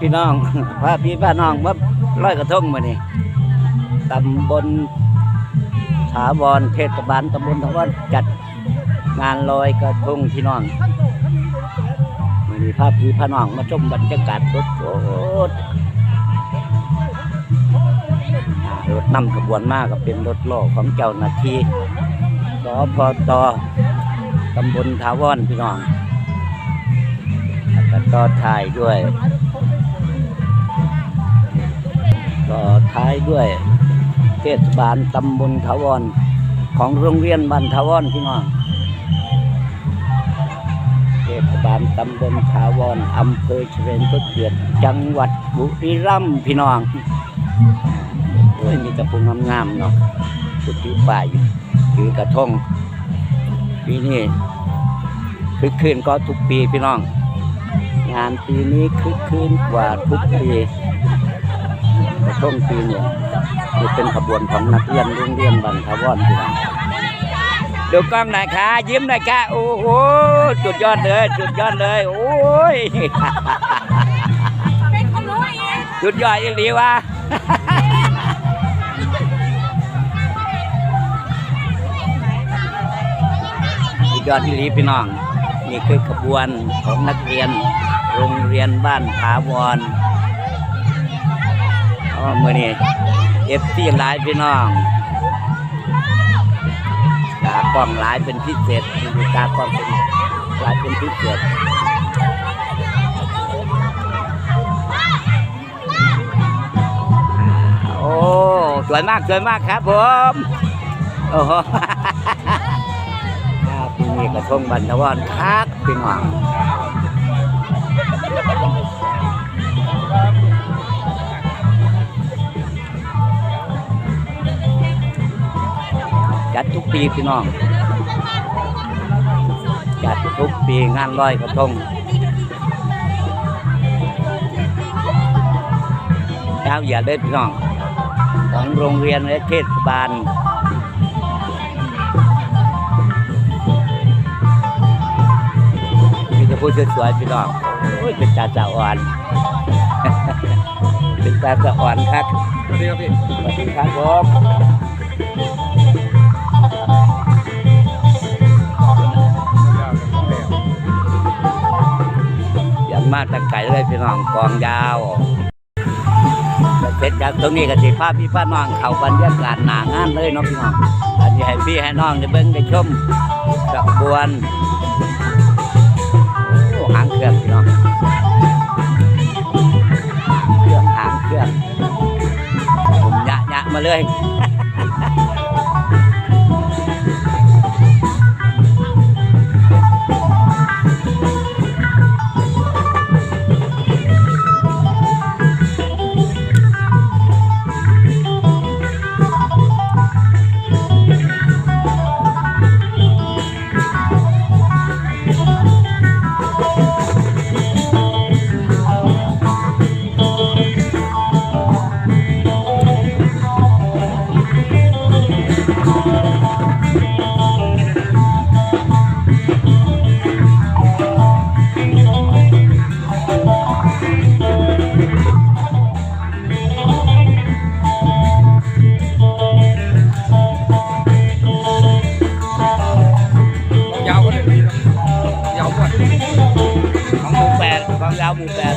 พี่น้องพาพี่พาน้องมาลอยกระทงมานี่ตำบลถาวรเทศบาลตำบลถาวรจัดงานลอยกระทงพี่น้องมานี่พาพี่พาน้องมาชมบรรยากาศสดรถนำขบวนมากก็เป็นรถโล่อของเจ้าหน้าที่สพตตำบลถาวรพี่น้องแล้วก็ต่อท้ายด้วย ต่อท้ายด้วยเทศบาลตำบลถาวรของโรงเรียนบ้านถาวรพี่น้องเทศบาลตำบลถาวรอำเภอเฉลิมพระเกียรติจังหวัดบุรีรัมย์พี่น้องโอ้ยมีแต่พุงงามๆเนาะพุทธิป่ายถือกระทงปีนี้คึกคืนก็ทุกปีพี่น้อง งานปีนี้คึกคืนกว่าทุกปี กระทงปีนี้นี่เป็นขบวนของนักเรียนโรงเรียนบันทวรพี่น้องดูกล้องหน่อยค่ะยิ้มหน่อยค่ะโอ้โหจุดยอดเลยจุดยอดเลยโอ้ยจุดยอดอีหลีวะสุดยอดอีหลีพี่น้อง นี่คือขบวนของนักเรียน โรงเรียนบ้านถาวรอ๋อ มื่อนี้เอฟซีหลายพี่น้องตากล้องหลายเป็นพิเศษมีตากล้องเป็นหลายเป็นพิเศษโอ้สวยมากสวยมากครับผมโอ้โหปีนี้กระทงบันทวรคักพี่น้อง จัดทุกปีพี่น้อง จัดทุกปีงานลอยกระทงยาวอย่าเล่นพี่น้อง ของโรงเรียนและเทศบาลมีแต่ผู้สวยๆพี่น้องโอ้ยเป็นตาสะอ่อน เป็นตาสะอ่อนครับสวัสดีครับพี่สวัสดีครับผม มากตะไก่เลยพี่น้องกองยาวเสร็จจากตรงนี้ก็สิพาพี่พาน้องเข้าบรรยากาศหนางานเลยเนาะพี่น้องอันนี้ให้พี่ให้น้องได้เบิ่งได้ชมกระบวนโอ้หางเครื่องพี่น้องเครื่องหางเครื่องผมยะยะมาเลย ขอ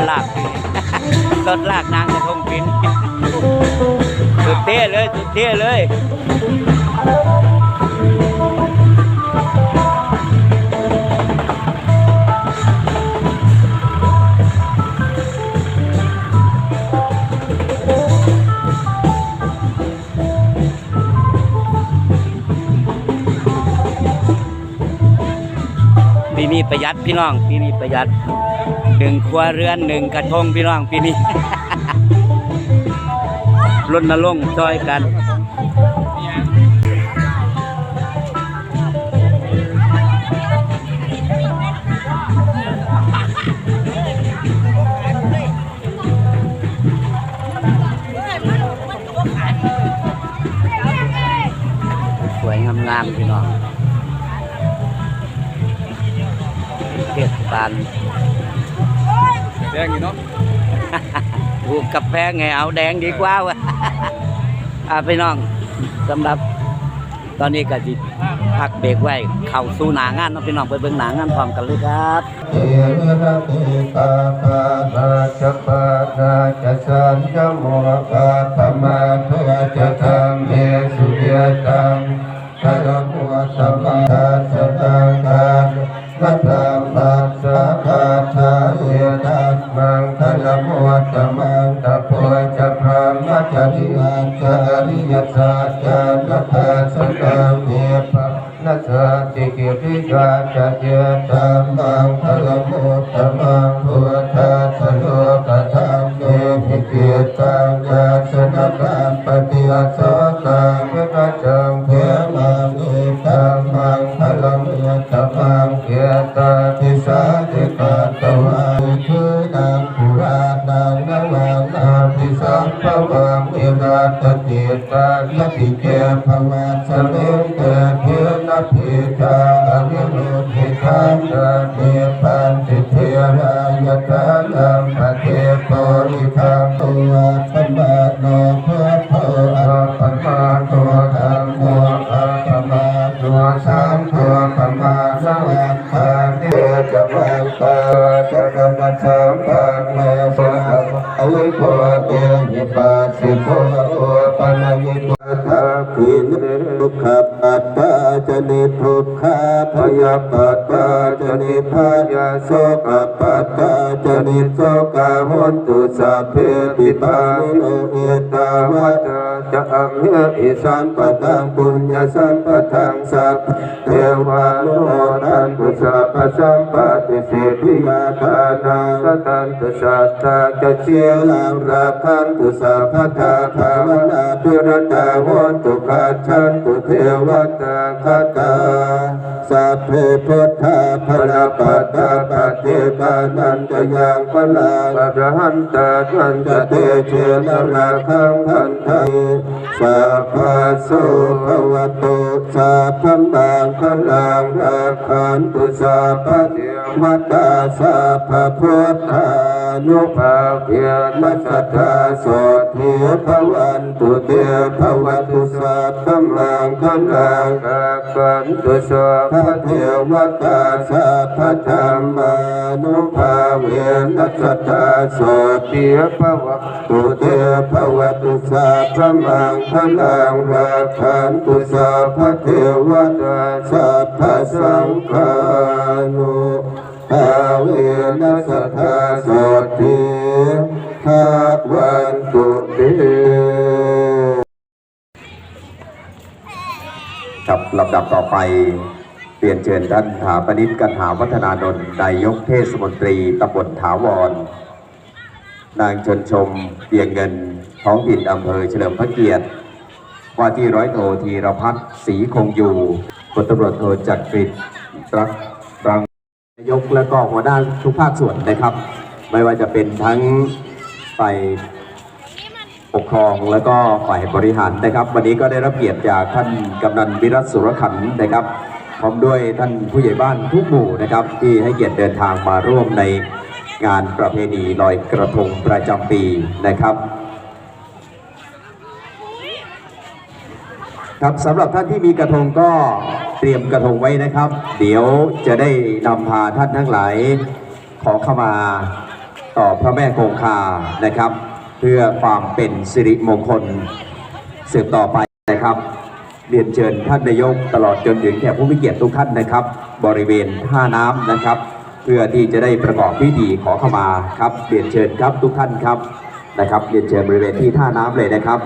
ดลากรถลากนางกระทงปีนสุดเท่เลยสุดเท่เลยปีนี้ประหยัดพี่น้องปีนี้ประหยัด หนึ่งครัวเรือนหนึ่งกระทงพี่น้องปีนี้รณรงค์ช่วยกันสวยงามๆพี่น้องเทศกาล งอยู่เนาะถูกกับแพงไงเอาแดงดีกว่าวะอ่าพี่น้องสำหรับตอนนี้ก็จิพักเบรกไว้เข้าสู่หนางานเนาะพี่น้องไปเบิ่งหนางานพร้อมกันเลยครับเอระเตปาปานาจปานาจสัญญโมกาธรรมาเทจะธรรมเมสุเยตังทะละมุสัมมาสตัง คัตตัมปัสสะกาชาเยตัสมังทะละมุสัมมังตะโพจะพรามจริยัจจาริยสัจจานัตถะสตังเมปะนัสสะติกิริยาจัจเจตัมมังพลมุตตมังพุทธะสโลกะธรรมเมหิเกตังยาสนะกัมปฏิอาสตังเวทจังเทมังเอตัมมังพลมุตตมังเก ติสาติกาตวะคือนางปุรานังนวังนาภิสัมภวังเอราตติตาลติ สิโภโอปัญญิโกทักินทุกขปัตตาจนิทุกขพยาปัตตาจนิพยาโสกปัตตาจนิโสกหุนตุสัพเพติปานิโนเอตาวัต จะอังเหอิสันปะตังปุญญาสันปะทังสัพเทวานุโลตันตุสัพพะสัมปติสิทธิยาทานาสตันตุสัตตาจะเชียลังราคันตุสัพพะทาภาวนาพิรตาวันตุขัดฉันตุเทวตาคตา สัพเพพุทธาภลปัตตาปฏิปานันตยังพลังอรหันตาทันจะเตเชนะราคังพันไทยสัพพะโสภวตุสัพพะบังพลังราคันตุสัพพะเทวตาสัพพะพุทธานุภาเพียมัสสทธาโสทิภวันตุเตภวตุสัพพะมังคลังราคันตุสัพพะเทวตาสัพพะธรรมานุภาเวนัสสทธาโสทิภวตุเตภวตุสัพพมังคลังราคันตุสัพพะเทวตาสัพพะสังฆานุภาเวนัสสะโสติภาวันตุเตครับลำดับต่อไป เปลี่ยนเชิญท่านถาปนิตกันหาวัฒนานนท์นายกเทศมนตรีตำบลถาวร นางชนชมเปียงเงินท้องถิ่นอำเภอเฉลิมพระเกียรติ ว่าที่ร้อยโทธีรพัฒน์ศรีคงอยู่พลตำรวจโทจักริดรักรังนายกและก็หัวหน้าทุกภาคส่วนนะครับ ไม่ว่าจะเป็นทั้งฝ่ายปกครองแล้วก็ฝ่ายบริหารนะครับ วันนี้ก็ได้รับเกียรติจากท่านกำนันวิรัตสุรขันนะครับ พร้อมด้วยท่านผู้ใหญ่บ้านทุกหมู่นะครับ ที่ให้เกียรติเดินทางมาร่วมในงานประเพณีลอยกระทงประจำปีนะครับครับสำหรับท่านที่มีกระทงก็เตรียมกระทงไว้นะครับ เดี๋ยวจะได้นำพาท่านทั้งหลายขอเข้ามาต่อพระแม่คงคานะครับ เพื่อความเป็นสิริมงคลสืบต่อไปนะครับ เรียนเชิญท่านนายกตลอดจนถึงแขกผู้มีเกียรติทุกท่านนะครับ บริเวณท่าน้ำนะครับ เพื่อที่จะได้ประกอบพิธีขอเข้ามาครับเรียนเชิญครับทุกท่านครับนะครับเรียนเชิญบริเวณที่ท่าน้ำเลยนะครับ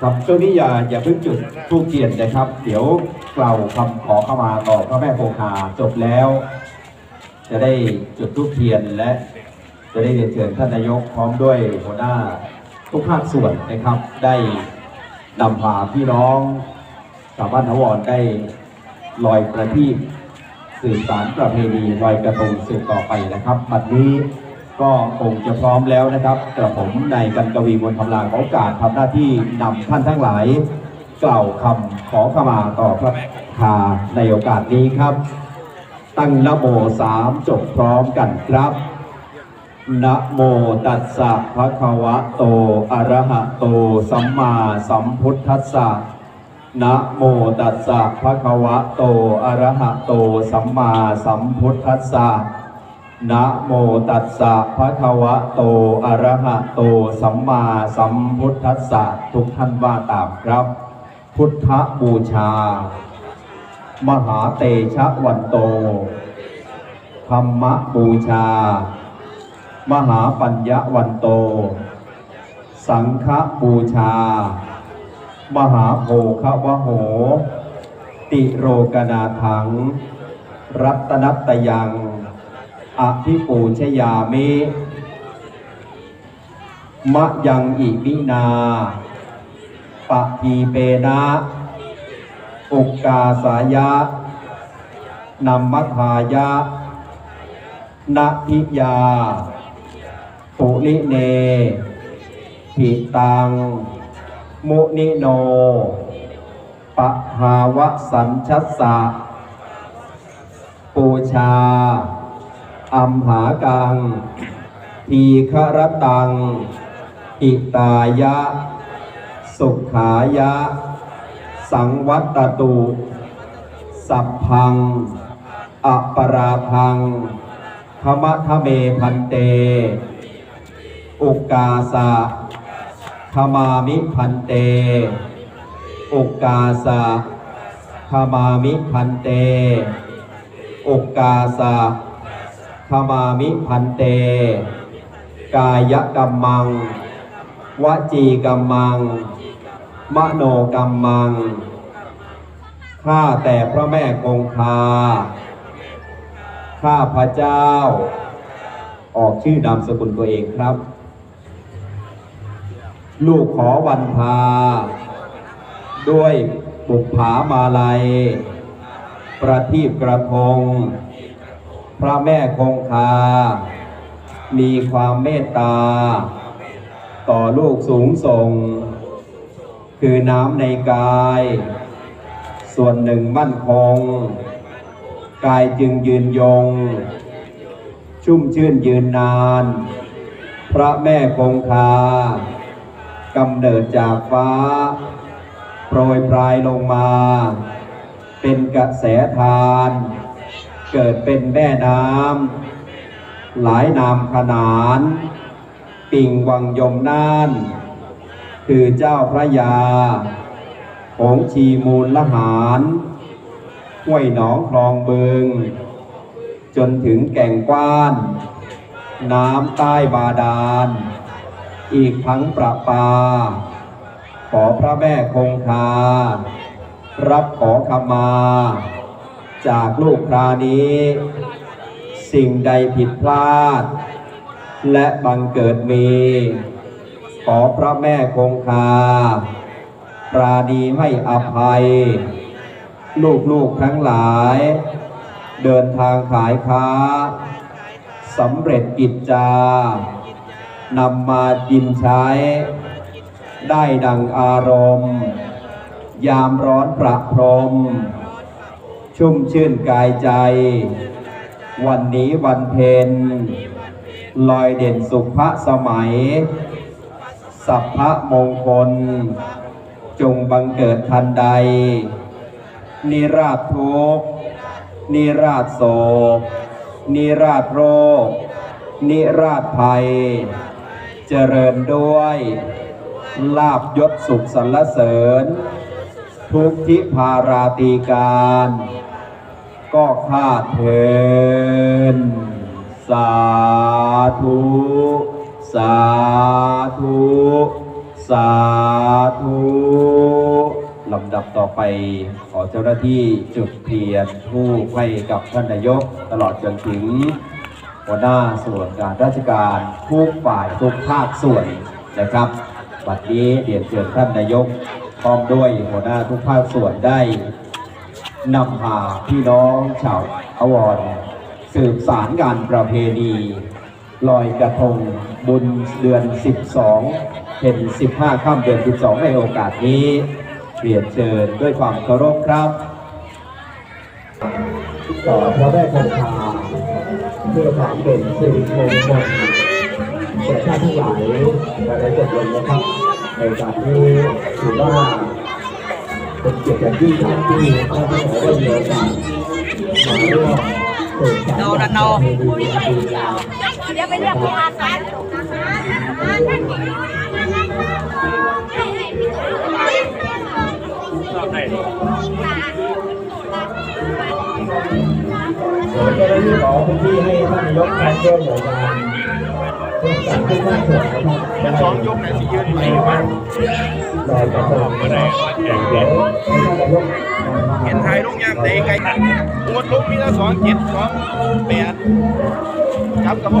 ครับช่วงนี้อย่าอย่าเพิ่งจุดทูบเทียนนะครับ เดี๋ยวกล่าวคำขอเข้ามาต่อพระแม่คงคาจบแล้ว จะได้จุดทูบเทียนและจะได้เรียนเชิญท่านนายกพร้อมด้วยหัวหน้า ทุกภาคส่วนนะครับ ได้นำพาพี่น้องชาวบ้านทวรได้ลอยประทีปสื่อสารประเพณีลอยกระทงสืบต่อไปนะครับบัดนี้ก็คงจะพร้อมแล้วนะครับกระผมในกันกวีมนคำลางขอโอกาสทำหน้าที่นำท่านทั้งหลาย กล่าวคำขอขมาต่อพระคาในโอกาสนี้ครับ ตั้งนะโมสามจบพร้อมกันครับ นะโมตัสสะภะคะวะโต อะระหะโต สัมมาสัมพุทธัสสะนะโมตัสสะภะคะวะโต อะระหะโต สัมมาสัมพุทธัสสะนะโมตัสสะภะคะวะโต อะระหะโต สัมมาสัมพุทธัสสะทุกท่านว่าตามครับ พุทธบูชา มหาเตชะวันโต ธรรมบูชา มหาปัญญวันโต สังฆบูชา มหาโภควโห ติโรกนาถัง รัตนัตยัง อภิปูชยามิ มะยังอิมินาปะทีเปนะอุกกาสายะนัมมัทายะนะพิยา ปุลิเนหิตัง มุนิโน ปะหาวะสัญชัสสะ ปูชา อัมหากัง ทีฆรตัง อิตายะ สุขายะ สังวัตตุ สัพพัง อปราพังธรรมะทะเมพันเต อุกาสะธมามิพันเต อุกาสะธมามิพันเต อุกาสะธมามิพันเต กายกรรมัง วจีกรรมัง มโนกรรมัง ข้าแต่พระแม่คงคา ข้าพระเจ้า ออกชื่อนามสกุลตัวเองครับ ลูกขอวันพา ด้วยบุปผามาลัย ประทีปกระทง พระแม่คงคา มีความเมตตา ต่อลูกสูงส่ง คือน้ำในกาย ส่วนหนึ่งมั่นคง กายจึงยืนยง ชุ่มชื่นยืนนาน พระแม่คงคา กำเนิดจากฟ้า โปรยปลายลงมา เป็นกระแสทาน เกิดเป็นแม่น้ำหลายนามขนาน ปิ่งวังยมน่าน คือเจ้าพระยาหงชีมูลละหารห้วยหนองคลองเบึงจนถึงแก่งกว้าน น้ำใต้บาดาล อีกทั้งประปา ขอพระแม่คงคา รับขอขมา จากลูกครานี้ สิ่งใดผิดพลาด และบังเกิดมี ขอพระแม่คงคา ปราดีให้อภัย ลูกๆทั้งหลาย เดินทางขายค้าสำเร็จกิจจา นำมากินใช้ ได้ดังอารมณ์ ยามร้อนประพรม ชุ่มชื่นกายใจ วันนี้วันเพ็ญลอยเด่นสุภสมัย สัพพะมงคล จงบังเกิดทันใด นิราชทุกนิราชโศกนิราชโรค นิราชภัย เจริญด้วย ลาบยศสุขสรรเสริญ ทุกทิพาราตีการ ก็ข้าเทินสาธุ สาธุ สาธุลำดับต่อไปขอเจ้าหน้าที่จุดเทียนทูปให้กับท่านนายกตลอดจนถึง หัวหน้าส่วนการราชการทุกฝ่ายทุกภาคส่วนนะครับบัดนี้เรียนเชิญท่านนายกพร้อมด้วยหัวหน้าทุกภาคส่วนได้นำพาพี่น้องชาวอวอรสืบสารงานประเพณีลอยกระทงบุญเดือน 12เป็น15ค่ำเดือน 12 ในโอกาสนี้เรียนเชิญด้วยความเคารพครับต่อพระแม่คงคา เพื่อความเป็นสิริมงคลแก่ท่านทั้งหลายและได้จบลงนะครับในการที่ถือว่าเป็นเกียรติอย่างยิ่งครับที่ท่านทั้งหลายได้มีโอกาสมาร่วมสืบสานการประเพณีอันดีงามเดี๋ยวไปเรียกพี่อาสาเดี๋ยวจะได้ขอพื้นที่ให้ท่านนายกการเที่ยวหน่วยงานเพื่อจัดขึ้นหน้าส่วนนะครับจะสองยกไหนสิยืนไปบ้างลอยกระทงเมื่อไหร่แข่งเดี๋ยวให้ท่านนายกเห็นไทยลูกยามใดไกลหมดลูกมีละสองเจ็ดสองแปดจับกับพว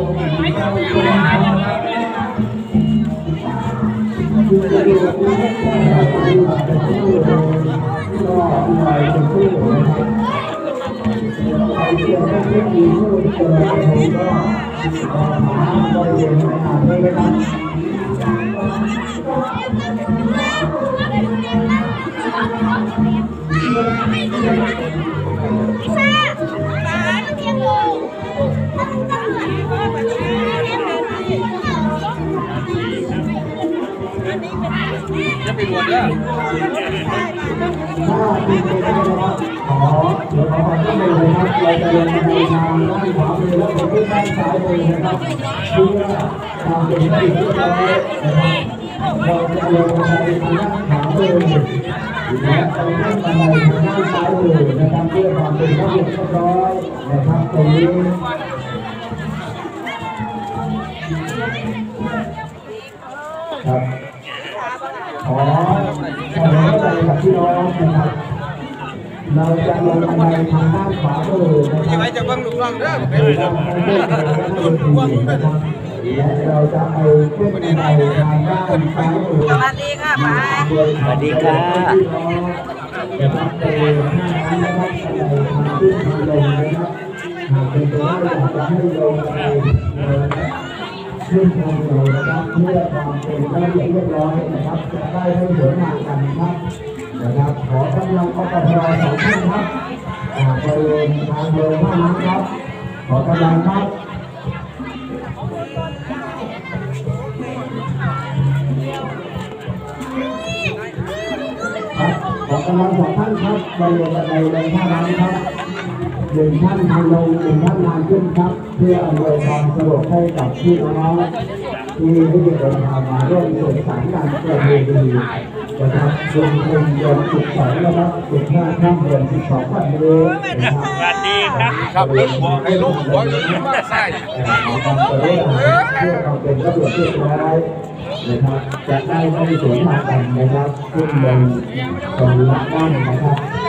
ะไปรวมเด้อ ถ้าเป็นไปได้นะครับขอเดี๋ยวขอความร่วมมือนะครับเราจะเดินไปทางด้านขวามือแล้วผมขึ้นด้านซ้ายมือนะครับเพื่อความเป็นระเบียบเรียบร้อยนะครับเราจะลงบันไดทางด้านขวามือและเราขึ้นบันทางด้านซ้ายมือนะครับเพื่อความเป็นระเบียบเรียบร้อยนะครับตรงนี้ครับ ขอขอให้ใจกับ พี่น้องนะครับเราจะลงบันไดทางด้านขวามือนะคที่รับไหนจะเบิ่งลูกน้องเด้อไปเราเลยจะนะไปเดินทางด้านบนทีนะครับและเราจะไปขึ้นบันไดทางด้านซ้ายมือสวัสดีค่ะป้าสวัสดีค่ะนะครับเป็นห้านั้นนะครับบันไดทางขึ้นทางลงนะครับหากเป็นไปได้อยากจะให้ลงไปเดินขึ้นทางเรานะครับเพื่อความเป็นระเบียบเรียบร้อยนะครับจะได้ไม่เสียหน้ากันครับ นะครับขอกำลังอปภสองท่านครับอ่าบริเวณทางเดินท่านั้นครับขอกำลังครับครับขอกำลังสองท่านครับบริเวณบันไดลงท่านั้นครับหนึ่งท่านทางลงหนึ่งท่านทางขึ้นครับ เพื่ออำนวยความสะดวกให้กับพี่น้อง ที่ที่เดินทางมาร่วมสืบสานการประเพณีนะครับรวมถึงเดือนสิบสองนะครับสิบห้าค่ำเดือนสิบสองวันนี้สวัสดีครับครับลูกบอกให้ลูกหัวอยู่ที่บ้าใส่ขอความกรุณาเพื่อควาเป็นระเบียบเรียบร้อยนะครับจะได้ไม่เสียหน้ากันนะครับขึ้นบนตรงละนั่งนะครับ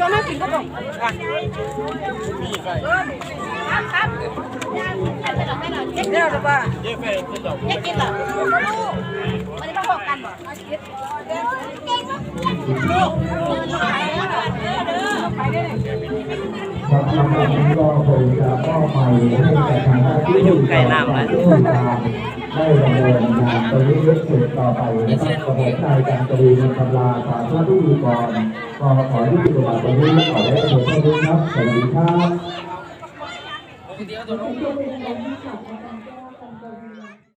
ชวนแม่กินก็ต้องเดี๋ยวจะป้าเย้เฟย์คือดอกไม่กินหรอไม่รู้มันจะต้องบอกกันบ่ครับลำดับนี้ก็คงจะมอบหมายให้แก่ทางหน้าที่ไม่อยู่ใกล้น้ำนะได้ดำเนินงานไปเรื่อยๆต่อไปนะครับกับผมนายการตรีนินคำลาสาธารณพิธีกร ก็ขอที่ปฏิบัติตรงนี้ขอได้เถิดเท่านี้ครับ สวัสดีครับ